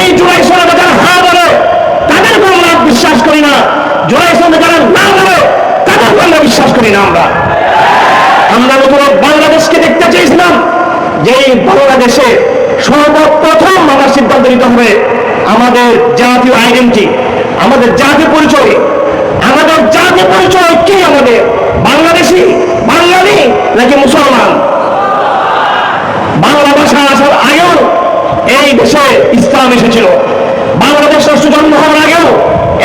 এই জুলাই সনদে যারা হ্যাঁ বলে। তাদেরকে আমরা বিশ্বাস করি না। জুলাই সনদে যারা না বলে। তাদেরকে আমরা বিশ্বাস করি না আমরা। আমরা নতুন এক বাংলাদেশকে দেখতে চেয়েছিলাম, যে এই বাংলাদেশে সর্বপ্রথম আমার সিদ্ধান্ত নিতে হবে আমাদের জাতীয় আইডেন্টি আমাদের জাতীয় পরিচয়, আমাদের জাতীয় পরিচয় কি আমাদের বাংলাদেশি বাঙালি নাকি মুসলমান বাংলা ভাষা আসার আগেও দেশে ইসলাম এসেছিল। বাংলাদেশ রাষ্ট্র জন্ম হওয়ার আগেও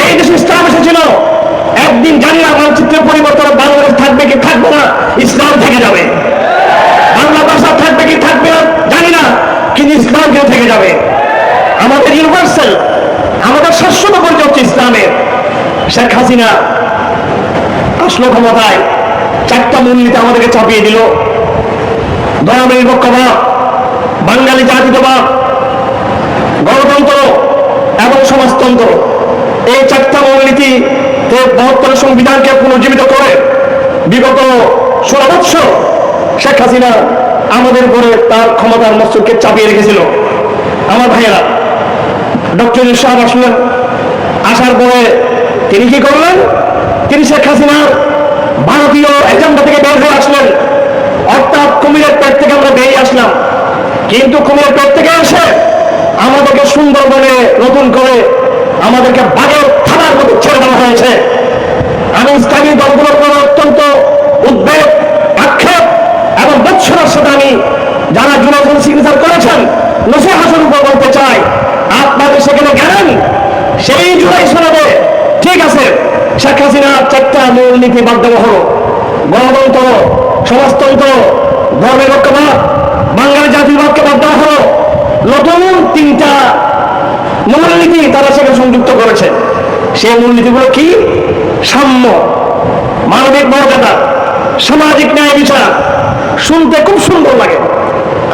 এই দেশে ইসলাম এসেছিল। একদিন জানি না মানচিত্রের পরিবর্তন বাংলাদেশ থাকবে কি থাকবে না, ইসলাম থেকে যাবে। বাংলা ভাষা থাকবে কি থাকবে না, জানি না, কিন্তু ইসলাম কেউ থেকে যাবে? আমাদের ইউনিভার্সাল আমাদের শাশ্বত পরিচয় হচ্ছে ইসলামের। শেখ হাসিনা আসলো ক্ষমতায়, চারটা মূলনীতি আমাদেরকে চাপিয়ে দিল। ধর্মনিরপেক্ষবাদ বাঙালি জাতীয়তাবাদ গণতন্ত্র সমাজতন্ত্র এই চারটা মূলনীতি বহত্তর সংবিধানকে পুনর্জীবিত করে বিগত ষোলো বৎসর শেখ হাসিনা আমাদের উপরে তার ক্ষমতার মস্তকে চাপিয়ে রেখেছিল। আমার ভাইয়েরা, ডক্টর সাহেব আসলেন। আসার পরে তিনি কি করলেন? তিনি শেখ হাসিনার ভারতীয় এজেন্ডা থেকে বের হয়ে আসলেন। অর্থাৎ কুমিরের পেট থেকে আমরা বেরিয়ে আসলাম। কিন্তু কুমিরের পেট থেকে এসে আমাদেরকে সুন্দরবনে নতুন করে আমাদেরকে বাঘের থানার মতো ছেড়ে দেওয়া হয়েছে। আমি ইসলামী দলগুলোর উপর অত্যন্ত উদ্বেগ, আক্ষেপ এবং বৎসরের সাথে আমি যারা জুনাইজন সিগনেচার করেছেন নসে হাসান উপর বলতে চাই আপনাদের সেখানে গেলেন? সেই জুলাই সনদে, ঠিক আছে, শেখ হাসিনা চারটা মূলনীতি হলো গণতন্ত্র, সমাজতন্ত্র, ধর্মের ঐক্যবাদ, বাঙালি জাতিবাদকে বাদ দেওয়া হলো। নতুন তিনটা তারা সেখানে সংযুক্ত করেছে? সেই মূলনীতিগুলো কি? সাম্য, মানবিক মর্যাদা, সামাজিক ন্যায় বিচার। শুনতে খুব সুন্দর লাগে।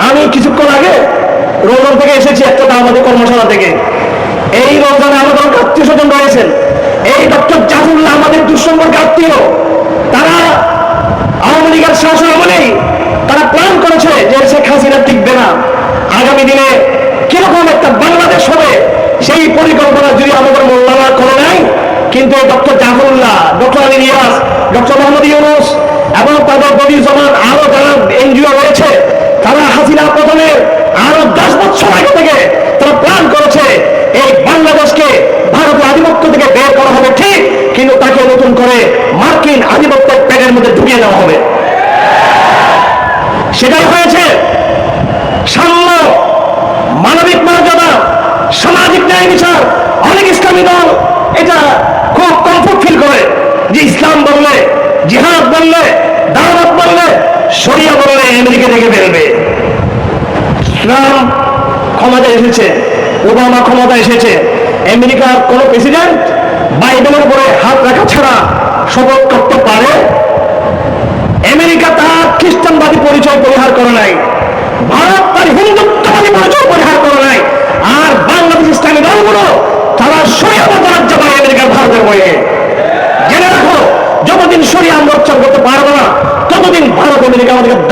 আমি কিছুক্ষণ আগে রোজন থেকে এসেছি একটা আমাদের কর্মশালা থেকে। এই রমজানে আমাদের আত্মীয় স্বজন রয়েছেন। এই ডক্টর জাফরুল্লাহ আমাদের দুঃসম্পর্ক আত্মীয়। তারা আওয়ামী লীগের শাসন আমলেই তারা প্ল্যান করেছে যে শেখ হাসিনা টিকবে না। আগামী দিনে কীরকম একটা বাংলাদেশ হবে সেই পরিকল্পনা যদি আমাদের মোল্লারা করে নাই কিন্তু doctor Zafrullah, doctor Ali Riaz doctor Mohammad Yunus এবং তাদের বদির জমান আরও যারা এনজিও রয়েছে, তারা হাসিনা পতনের আরও দশ বছর আগে থেকে তারা প্ল্যান করেছে এই বাংলাদেশকে ভারতের আধিপত্য থেকে বের করা হবে ঠিক, কিন্তু তাকে নতুন করে মার্কিন আধিপত্যের প্যাগের মধ্যে ঢুকিয়ে দেওয়া হবে। সেটাই হয়েছে সাম্য মানবিক মর্যাদা সামাজিক ন্যায় বিচার অনেক ইসলামী দল এটা খুব কমফোর্ট ফিল করে যে ইসলাম বললে জিহাদ বললে দাওয়াত বললে শরিয়া বললে আমেরিকা থেকে বেরোবে। ট্রাম্প ক্ষমতা এসেছে, ওবামা ক্ষমতা এসেছে। আমেরিকার কোন প্রেসিডেন্ট বাইডেনের উপরে হাত রাখা ছাড়া শপথ করতে পারে? আমেরিকা তার খ্রিস্টানবাদী পরিচয় পরিহার করে নাই। ভারত তার হিন্দুত্ববাদী পরিচয় পরিহার করে নাই। আর বাংলাদেশ ইসলামী দলগুলো তারা সরিয়াবত রাজ্য আমেরিকার ভারতের বইয়ে kalau